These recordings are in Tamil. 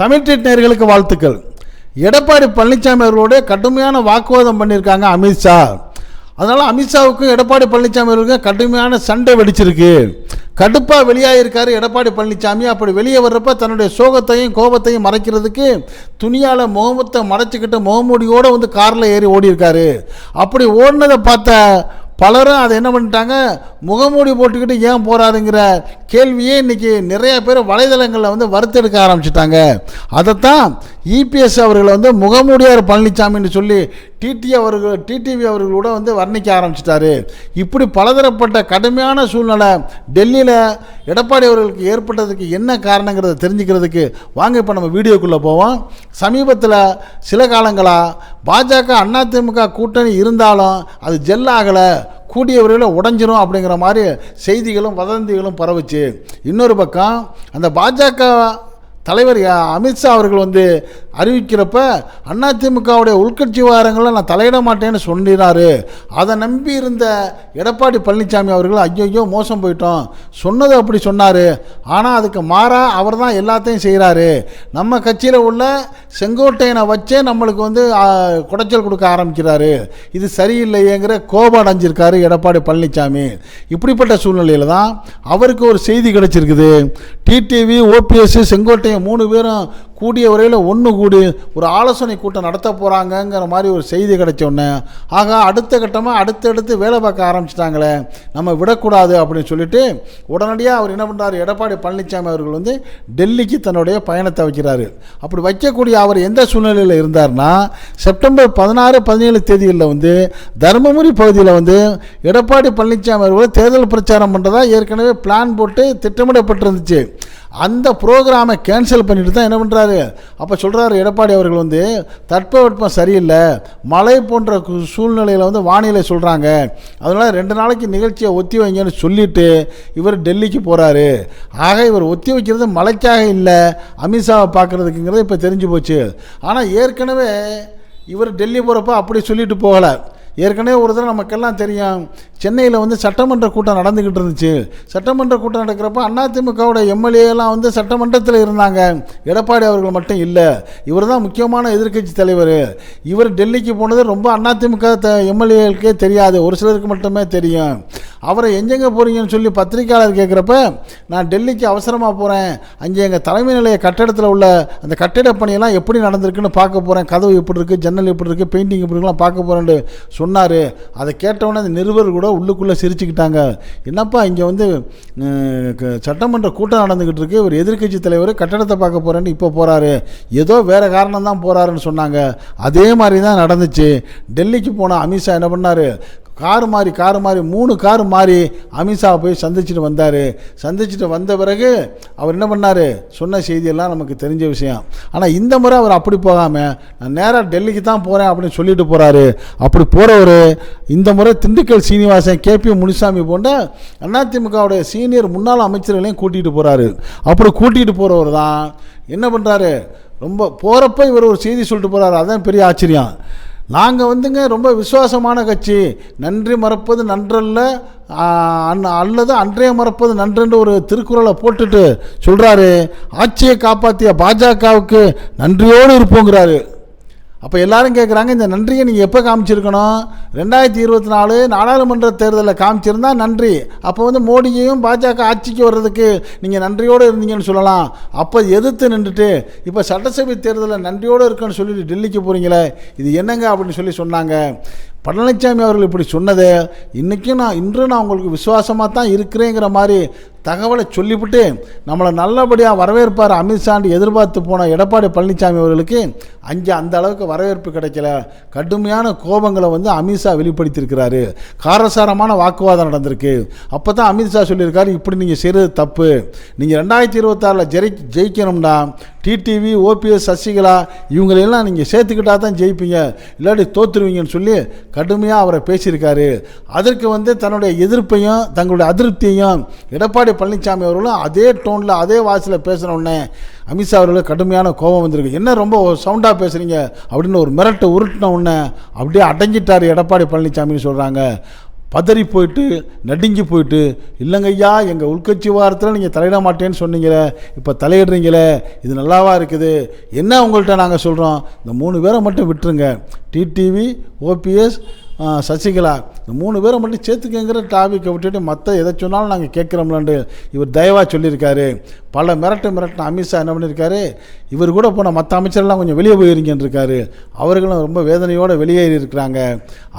தமிழ் ட்ரீட் நேர்களுக்கு வாழ்த்துக்கள். எடப்பாடி பழனிசாமி அவர்களோட கடுமையான வாக்குவாதம் பண்ணியிருக்காங்க அமித்ஷா அதனால் அமித்ஷாவுக்கும் எடப்பாடி பழனிசாமி அவர்களுக்கும் கடுமையான சண்டை வெடிச்சிருக்கு. கடுப்பாக வெளியாகிருக்காரு எடப்பாடி பழனிசாமி. அப்படி வெளியே வர்றப்ப தன்னுடைய சோகத்தையும் கோபத்தையும் மறைக்கிறதுக்கு துணியால் முகமத்தை மறைச்சிக்கிட்டு முகமூடியோடு வந்து காரில் ஏறி ஓடியிருக்காரு. அப்படி ஓடினதை பார்த்த பலரும் அதை என்ன பண்ணிட்டாங்க? முகமூடி போட்டுக்கிட்டு ஏன் போகிறாருங்கிற கேள்வியே இன்றைக்கி நிறைய பேர் வலைதளங்களில் வந்து வறுத்தெடுக்க ஆரம்பிச்சிட்டாங்க. அதைத்தான் இபிஎஸ் அவர்களை வந்து முகமூடியார் பழனிசாமின்னு சொல்லி டிடி அவர்கள் டிடிவி அவர்களோட வந்து வர்ணிக்க ஆரம்பிச்சிட்டாரு. இப்படி பலதரப்பட்ட கடுமையான சூழ்நிலை டெல்லியில் எடப்பாடி அவர்களுக்கு ஏற்பட்டதுக்கு என்ன காரணங்கிறத தெரிஞ்சுக்கிறதுக்கு வாங்க இப்போ நம்ம வீடியோக்குள்ளே போவோம். சமீபத்தில் சில காலங்களாக பாஜக அதிமுக கூட்டணி இருந்தாலும் அது ஜெல்லாகலை ஆகலை கூடிய விரைவில் உடஞ்சிரும் அப்படிங்கிற மாதிரி செய்திகளும் வதந்திகளும் பரவுச்சு. இன்னொரு பக்கம் அந்த பாஜக தலைவர் யா- அமித்ஷா அவர்கள் வந்து அறிவிக்கிறப்ப அதிமுகவுடைய உள்கட்சி விவகாரங்களை நான் தலையிட மாட்டேன்னு சொன்னார் அதை நம்பி இருந்த எடப்பாடி பழனிசாமி அவர்கள் ஐயோ மோசம் போயிட்டோம். சொன்னது அப்படி சொன்னார். ஆனால் அதுக்கு மாறாக அவர் தான் எல்லாத்தையும் செய்கிறாரு நம்ம கட்சியில் உள்ள செங்கோட்டையனை வச்சே நம்மளுக்கு வந்து குடைச்சல் கொடுக்க ஆரம்பிக்கிறாரு. இது சரியில்லையேங்கிற கோபம் அடைஞ்சிருக்காரு எடப்பாடி பழனிசாமி. இப்படிப்பட்ட சூழ்நிலையில் தான் அவருக்கு ஒரு செய்தி கிடச்சிருக்குது. டிடிவி ஓபிஎஸ் செங்கோட்டையன் மூணு பேரும் கூடிய வரையில் ஒன்று கூடி ஒரு ஆலோசனை கூட்டம் நடத்த போகிறாங்கங்கிற மாதிரி ஒரு செய்தி கிடைச்ச உடனே ஆக அடுத்த கட்டமாக அடுத்தடுத்து வேலை பார்க்க ஆரம்பிச்சிட்டாங்களே நம்ம விடக்கூடாது அப்படின்னு சொல்லிட்டு உடனடியாக அவர் என்ன பண்ணுறாரு எடப்பாடி பழனிசாமி அவர்கள் வந்து டெல்லிக்கு தன்னுடைய பயணத்தை வைக்கிறாரு. அப்படி வைக்கக்கூடிய அவர் எந்த சூழ்நிலையில் இருந்தார்னா செப்டம்பர் பதினாறு பதினேழு தேதிகளில் வந்து தருமபுரி பகுதியில் வந்து எடப்பாடி பழனிசாமி அவர்கள் தேர்தல் பிரச்சாரம் பண்ணுறதா ஏற்கனவே பிளான் போட்டு திட்டமிடப்பட்டிருந்துச்சு. அந்த ப்ரோக்ராமை கேன்சல் பண்ணிட்டு தான் என்ன பண்ணுறாரு அப்போ சொல்கிறாரு எடப்பாடி அவர்கள் வந்து தட்பவெட்பம் சரியில்லை மழை போன்ற சூழ்நிலையில் வந்து வானிலை சொல்கிறாங்க அதனால் ரெண்டு நாளைக்கு நிகழ்ச்சியை ஒத்தி வைங்கன்னு சொல்லிட்டு இவர் டெல்லிக்கு போகிறாரு ஆக இவர் ஒத்தி வைக்கிறது மழைக்காக இல்லை அமித்ஷாவை பார்க்குறதுக்குங்கிறது இப்போ தெரிஞ்சு போச்சு. ஆனால் ஏற்கனவே இவர் டெல்லி போகிறப்ப அப்படி சொல்லிட்டு போகலை. ஏற்கனவே ஒரு தடவை நமக்கெல்லாம் தெரியும் சென்னையில் வந்து சட்டமன்ற கூட்டம் நடந்துக்கிட்டு இருந்துச்சு. சட்டமன்ற கூட்டம் நடக்கிறப்ப அதிமுகவோட எம்எல்ஏலாம் வந்து சட்டமன்றத்தில் இருந்தாங்க. எடப்பாடி அவர்கள் மட்டும் இல்லை இவர் தான் முக்கியமான எதிர்க்கட்சி தலைவர். இவர் டெல்லிக்கு போனது ரொம்ப அதிமுக த எம்எல்ஏகளுக்கே தெரியாது ஒரு சிலருக்கு மட்டுமே தெரியும். அவரை எங்கெங்கே போகிறீங்கன்னு சொல்லி பத்திரிக்கையாளர் கேட்குறப்ப நான் டெல்லிக்கு அவசரமாக போகிறேன் அங்கே எங்கள் தலைமை நிலைய கட்டடத்தில் உள்ள அந்த கட்டிட பணியெல்லாம் எப்படி நடந்திருக்குன்னு பார்க்க போகிறேன் கதவு எப்படி இருக்குது ஜன்னல் எப்படி இருக்குது பெயிண்டிங் எப்படி இருக்குலாம் பார்க்க போகிறேன்னு சொன்னார். அதை கேட்டவுடனே அந்த நிருபர் கூட உள்ளுக்குள்ளே சிரிச்சுக்கிட்டாங்க. என்னப்பா இங்கே வந்து க- சட்டமன்ற கூட்டம் நடந்துக்கிட்டு இருக்கு. ஒரு எதிர்க்கட்சி தலைவர் கட்டடத்தை பார்க்க போகிறேன்னு இப்போ போகிறாரு ஏதோ வேறு காரணம் தான் போகிறாருன்னு சொன்னாங்க. அதே மாதிரி தான் நடந்துச்சு. டெல்லிக்கு போன அமித்ஷா என்ன பண்ணார்? கார் மாறி கார் மாறி மூணு கார் மாறி அமித்ஷாவை போய் சந்திச்சுட்டு வந்தார். சந்திச்சுட்டு வந்த பிறகு அவர் என்ன பண்ணார்? சொன்ன செய்தியெல்லாம் நமக்கு தெரிஞ்ச விஷயம். ஆனால் இந்த முறை அவர் அப்படி போகாமல் நான் நேராக டெல்லிக்கு தான் போகிறேன் அப்படின்னு சொல்லிட்டு போகிறாரு அப்படி போகிறவர் இந்த முறை திண்டுக்கல் சீனிவாசன் கேபி முனிசாமி போன்ற அதிமுகவுடைய சீனியர் முன்னாள் அமைச்சர்களையும் கூட்டிகிட்டு போகிறாரு அப்படி கூட்டிகிட்டு போகிறவர் தான் என்ன பண்ணுறாரு ரொம்ப போகிறப்ப இவர் ஒரு செய்தி சொல்லிட்டு போகிறாரு அதுதான் பெரிய ஆச்சரியம். நாங்கள் வந்துங்க ரொம்ப விசுவாசமான கட்சி. நன்றி மறப்பது நன்றல்ல அன்- அல்லது அன்றைய மறப்பது நன்றென்று ஒரு திருக்குறளை போட்டுட்டு சொல்கிறாரு ஆட்சியை காப்பாற்றிய பாஜகவுக்கு நன்றியோடு இருப்போங்கிறாரு. அப்போ எல்லாரும் கேட்குறாங்க இந்த நன்றியை நீங்கள் எப்போ காமிச்சிருக்கணும்? ரெண்டாயிரத்தி இருபத்தி நாலு நாடாளுமன்ற தேர்தலில் காமிச்சிருந்தா நன்றி. அப்போ வந்து மோடியையும் பாஜக ஆட்சிக்கு வர்றதுக்கு நீங்கள் நன்றியோடு இருந்தீங்கன்னு சொல்லலாம். அப்போ எதிர்த்து நின்றுட்டு இப்போ சட்டசபை தேர்தலில் நன்றியோடு இருக்குன்னு சொல்லிட்டு டெல்லிக்கு போகிறீங்களே இது என்னங்க அப்படின்னு சொல்லி சொன்னாங்க. பழனிசாமி அவர்கள் இப்படி சொன்னது இன்றைக்கும் நான் இன்று நான் உங்களுக்கு விசுவாசமாக தான் இருக்கிறேங்கிற மாதிரி தகவலை சொல்லிவிட்டு நம்மளை நல்லபடியாக வரவேற்பார் அமித்ஷாண்டு எதிர்பார்த்து போன எடப்பாடி பழனிசாமி அவர்களுக்கு அங்கே அந்த அளவுக்கு வரவேற்பு கிடைக்கல. கடுமையான கோபங்களை வந்து அமித்ஷா வெளிப்படுத்தியிருக்கிறாரு. காரசாரமான வாக்குவாதம் நடந்திருக்கு. அப்போ தான் அமித்ஷா சொல்லியிருக்காரு இப்படி நீங்கள் செய்கிறது தப்பு. நீங்கள் ரெண்டாயிரத்தி இருபத்தாறில் ஜெயி ஜெயிக்கணும்னா டிடிவி ஓபிஎஸ் சசிகலா இவங்களெல்லாம் நீங்கள் சேர்த்துக்கிட்டா தான் ஜெயிப்பீங்க. இல்லாட்டி தோத்துருவீங்கன்னு சொல்லி கடுமையாக அவரை பேசியிருக்காரு. அதற்கு வந்து தன்னுடைய எதிர்ப்பையும் தங்களுடைய அதிருப்தியையும் எடப்பாடி பழனிசாமி அவர்களும் அதே டோனில் அதே வாய்ஸில் பேசின உடனே அமித்ஷா அவர்களுக்கு கடுமையான கோபம் வந்திருக்கு. என்ன ரொம்ப சவுண்டாக பேசுகிறீங்க அப்படின்னு ஒரு மிரட்டை உருட்டின உடனே அப்படியே அடங்கிட்டார் எடப்பாடி பழனிசாமின்னு சொல்கிறாங்க பதறி போயிட்டு நடுங்கி போயிட்டு இல்லைங்கய்யா எங்கள் உள்கட்சி வாரத்தில் நீங்கள் தலையிட மாட்டேன்னு சொன்னீங்களே இப்போ தலையிடுறீங்களே இது நல்லாவா இருக்குது? என்ன உங்கள்கிட்ட நாங்கள் சொல்கிறோம் இந்த மூணு பேரை மட்டும் விட்டுருங்க. டிடிவி ஓபிஎஸ் சசிகலா இந்த மூணு பேரை மட்டும் சேர்த்துக்கங்கிற டாபிக்கை விட்டுட்டு மற்ற எதை சொன்னாலும் நாங்கள் கேட்குறோம்லான்ட்டு இவர் தயவாக சொல்லியிருக்காரு. பல மிரட்டு மிரட்டின அமித்ஷா என்ன பண்ணியிருக்காரு? இவர் கூட போன மற்ற அமைச்சர்லாம் கொஞ்சம் வெளியே போயிருங்கன்னு இருக்காரு அவர்களும் ரொம்ப வேதனையோடு வெளியேறி இருக்கிறாங்க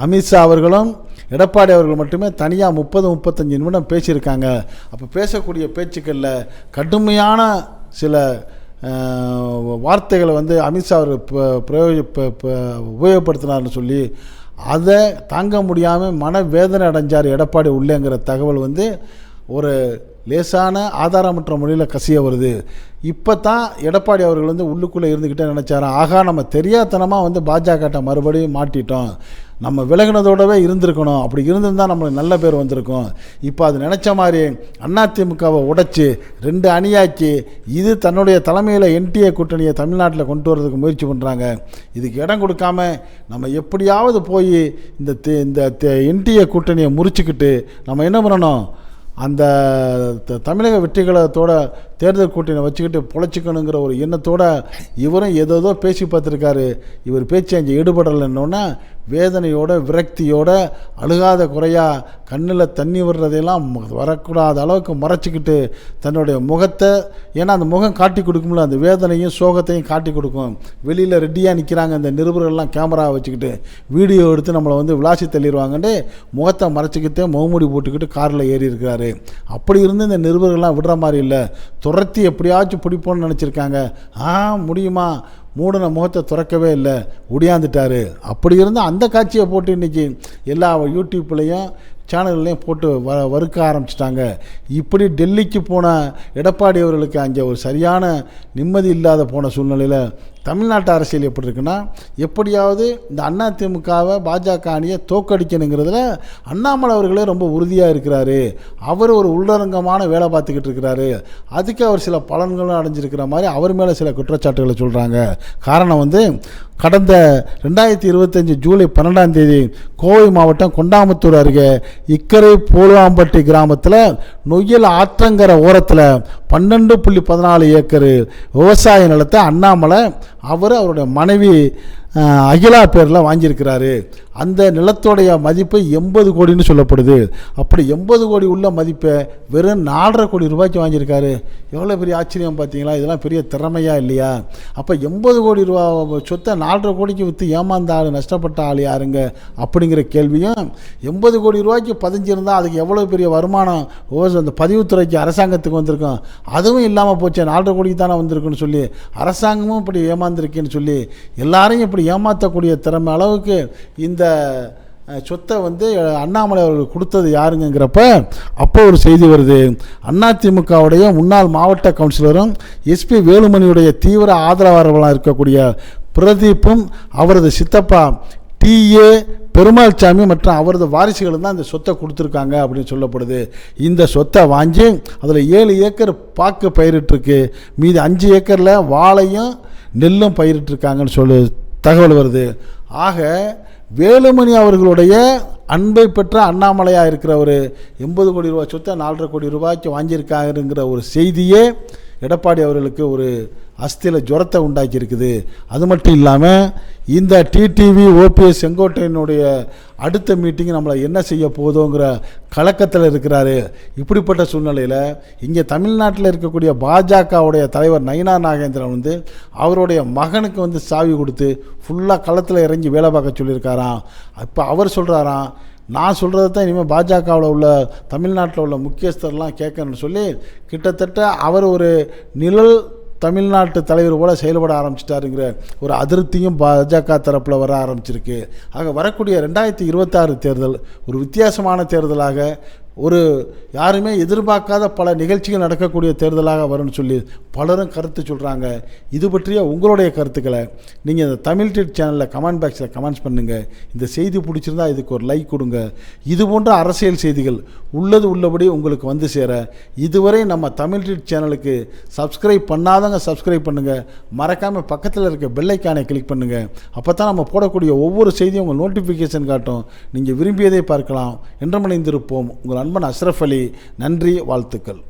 அமித்ஷா அவர்களும் எடப்பாடி அவர்கள் மட்டுமே தனியாக முப்பது முப்பத்தஞ்சு நிமிடம் பேசியிருக்காங்க. அப்போ பேசக்கூடிய பேச்சுக்களில் கடுமையான சில வார்த்தைகளை வந்து அமித்ஷா அவர் பிரயோஜ உபயோகப்படுத்தினார்னு சொல்லி அதை தாங்க முடியாமல் மனவேதனை அடைஞ்சார் எடப்பாடி உள்ளேங்கிற தகவல் வந்து ஒரு லேசான ஆதாரமற்ற முறையில் கசிய வருது. இப்போ தான் எடப்பாடி அவர்கள் வந்து உள்ளுக்குள்ளே இருந்துக்கிட்டே நினச்சாராம் ஆகா நம்ம தெரியாதனமாக வந்து பாஜகட்ட மறுபடியும் மாட்டிட்டோம். நம்ம விலகினதோடவே இருந்திருக்கணும். அப்படி இருந்திருந்தால் நம்மளுக்கு நல்ல பேர் வந்திருக்கும். இப்போ அது நினச்ச மாதிரி அதிமுகவை உடைச்சி ரெண்டு அணியாக்கி இது தன்னுடைய தலைமையில் என்டிஏ கூட்டணியை தமிழ்நாட்டில் கொண்டு வரதுக்கு முயற்சி பண்ணுறாங்க இதுக்கு இடம் கொடுக்காம நம்ம எப்படியாவது போய் இந்த இந்த என்டிஏ கூட்டணியை முறிச்சுக்கிட்டு நம்ம என்ன பண்ணணும்? அந்த த- தமிழக வெற்றிகளத்தோட தேர்தல் கூட்டணி வச்சுக்கிட்டு பொழைச்சிக்கணுங்கிற ஒரு எண்ணத்தோட இவரும் ஏதோதோ பேசி பார்த்துருக்காரு. இவர் பேச்சு அங்கே ஈடுபடலைன்னொன்னே வேதனையோட விரக்தியோட அழுகாத குறையா கண்ணில் தண்ணி விடுறதையெல்லாம் வரக்கூடாத அளவுக்கு மறைச்சிக்கிட்டு தன்னுடைய முகத்தை ஏன்னா அந்த முகம் காட்டி கொடுக்கும்ல அந்த வேதனையும் சோகத்தையும் காட்டி கொடுக்கும். வெளியில் ரெடியாக நிற்கிறாங்க இந்த நிருபர்கள்லாம் கேமரா வச்சுக்கிட்டு வீடியோ எடுத்து நம்மளை வந்து விளாசி தள்ளிடுவாங்கன்ட்டு முகத்தை மறைச்சிக்கிட்டே முகமூடி போட்டுக்கிட்டு காரில் ஏறி இருக்கிறாரு. அப்படி இருந்து இந்த நிருபர்கள்லாம் விடுற மாதிரி இல்லை. துரத்தி எப்படியாச்சும் பிடிப்போன்னு நினச்சிருக்காங்க. ஆ முடியுமா? மூடின முகத்தை துறக்கவே இல்லை. ஒடியாந்துட்டார். அப்படி இருந்து அந்த காட்சியை போட்டு இன்றைக்கி எல்லா யூடியூப்லேயும் சேனல்லையும் போட்டு வ வறுக்க ஆரம்பிச்சிட்டாங்க. இப்படி டெல்லிக்கு போன எடப்பாடி அவர்களுக்கு அங்கே ஒரு சரியான நிம்மதி இல்லாத போன சூழ்நிலையில் தமிழ்நாட்டு அரசியல் எப்படி இருக்குன்னா எப்படியாவது இந்த அண்ணா திமுகவை பாஜக அணியை தோக்கடிக்கணுங்கிறதுல அண்ணாமலை அவர்களே ரொம்ப உறுதியாக இருக்கிறாரு. அவர் ஒரு உள்ளரங்கமான வேலை பார்த்துக்கிட்டு இருக்கிறாரு. அதுக்கு அவர் சில பலன்களும் அடைஞ்சிருக்கிற மாதிரி அவர் மேலே சில குற்றச்சாட்டுகளை சொல்கிறாங்க காரணம் வந்து கடந்த ரெண்டாயிரத்தி இருபத்தஞ்சி ஜூலை பன்னெண்டாம் தேதி கோவை மாவட்டம் கொண்டாமத்தூர் அருகே இக்கரை போலுவாம்பட்டி கிராமத்தில் நொய்யல் ஆற்றங்கரை ஓரத்தில் பன்னெண்டு புள்ளி பதினாலு ஏக்கர் விவசாய நிலத்தை அண்ணாமலை அவர் அவருடைய மனைவி அகிலா பேரில் வாங்கியிருக்கிறாரு. அந்த நிலத்தோடைய மதிப்பு எண்பது கோடின்னு சொல்லப்படுது. அப்படி எண்பது கோடி உள்ள மதிப்பை வெறும் நாலரை கோடி ரூபாய்க்கு வாங்கியிருக்காரு. எவ்வளோ பெரிய ஆச்சரியம் பார்த்தீங்களா? இதெல்லாம் பெரிய திறமையா இல்லையா? அப்போ எண்பது கோடி ரூபா சொத்தை நாலரை கோடிக்கு விற்று ஏமாந்த ஆள் நஷ்டப்பட்ட ஆள் யாருங்க? அப்படிங்கிற கேள்வியும் எண்பது கோடி ரூபாய்க்கு பதிஞ்சிருந்தால் அதுக்கு எவ்வளோ பெரிய வருமானம்? ஓ அந்த பதிவுத்துறைக்கு அரசாங்கத்துக்கு வந்திருக்கும். அதுவும் இல்லாமல் போச்சு நாலரை கோடிக்கு தானே வந்திருக்குன்னு சொல்லி அரசாங்கமும் இப்படி ஏமாந்துருக்கேன்னு சொல்லி எல்லாரையும் இப்படி ஏமாற்றக்கூடிய திறமை அளவுக்கு இந்த சொத்தை வந்து அண்ணாமலை அவர்களுக்கு கொடுத்தது யாருங்கிறப்ப அப்போ ஒரு செய்தி வருது. அதிமுகவுடைய முன்னாள் மாவட்ட கவுன்சிலரும் எஸ்பி வேலுமணியுடைய தீவிர ஆதரவாளர்களாக இருக்கக்கூடிய பிரதீப்பும் அவரது சித்தப்பா டிஏ பெருமாள் சாமி மற்றும் அவரது வாரிசுகளும் தான் இந்த சொத்தை கொடுத்துருக்காங்க அப்படின்னு சொல்லப்படுது. இந்த சொத்தை வாங்கி அதில் ஏழு ஏக்கர் பாக்கு பயிரிட்டிருக்கு. மீதி அஞ்சு ஏக்கரில் வாழையும் நெல்லும் பயிரிட்டிருக்காங்கன்னு சொல்லு தகவல் வருது. ஆக வேலுமணி அவர்களுடைய அன்பை பெற்ற அண்ணாமலையாக இருக்கிற ஒரு எண்பது கோடி ரூபாய் சொத்தை நாலரை கோடி ரூபாய்க்கு வாங்கியிருக்காருங்கிற ஒரு செய்தியே எடப்பாடி அவர்களுக்கு ஒரு அஸ்தியில் ஜுரத்தை உண்டாக்கி இருக்குது அது மட்டும் இல்லாமல் இந்த டிடிவி ஓபிஎஸ் செங்கோட்டையனுடைய அடுத்த மீட்டிங் நம்மளை என்ன செய்ய போதோங்கிற கலக்கத்தில் இருக்கிறாரு. இப்படிப்பட்ட சூழ்நிலையில் இங்கே தமிழ்நாட்டில் இருக்கக்கூடிய பாஜகவுடைய தலைவர் நயினா நாகேந்திரன் வந்து அவருடைய மகனுக்கு வந்து சாவி கொடுத்து ஃபுல்லாக களத்தில் இறங்கி வேலை பார்க்க சொல்லியிருக்காராம். இப்போ அவர் சொல்கிறாராம் நான் சொல்கிறத தான் இனிமேல் பாஜகவில் உள்ள தமிழ்நாட்டில் உள்ள முக்கியஸ்தர்லாம் கேட்கணும்னு சொல்லி கிட்டத்தட்ட அவர் ஒரு நிழல் தமிழ்நாட்டு தலைவர் போல செயல்பட ஆரம்பிச்சிட்டாருங்கிற ஒரு அதிருப்தியும் பாஜக தரப்பில் வர ஆரம்பிச்சிருக்கு. ஆக வரக்கூடிய ரெண்டாயிரத்தி இருபத்தாறு தேர்தல் ஒரு வித்தியாசமான தேர்தலாக ஒரு யாருமே எதிர்பார்க்காத பல நிகழ்ச்சிகள் நடக்கக்கூடிய தேர்தலாக வரும்னு சொல்லி பலரும் கருத்து சொல்கிறாங்க இது பற்றிய உங்களுடைய கருத்துக்களை நீங்கள் இந்த தமிழ் டெட் சேனலில் கமெண்ட் பாக்ஸில் கமெண்ட்ஸ் பண்ணுங்கள் இந்த செய்தி பிடிச்சிருந்தா இதுக்கு ஒரு லைக் கொடுங்க. இது போன்ற அரசியல் செய்திகள் உள்ளது உள்ளபடி உங்களுக்கு வந்து சேர. இதுவரை நம்ம தமிழ் டெட் சேனலுக்கு சப்ஸ்கிரைப் பண்ணாதவங்க சப்ஸ்கிரைப் பண்ணுங்கள் மறக்காமல் பக்கத்தில் இருக்க பெல்லைக்கானை கிளிக் பண்ணுங்கள் அப்போ தான் நம்ம போடக்கூடிய ஒவ்வொரு செய்தியும் உங்கள் நோட்டிஃபிகேஷன் காட்டும். நீங்கள் விரும்பியதை பார்க்கலாம். என்றமணைந்திருப்போம் உங்கள் அன்பன் அஸ்ரஃப் அலி. நன்றி வாழ்த்துக்கள்.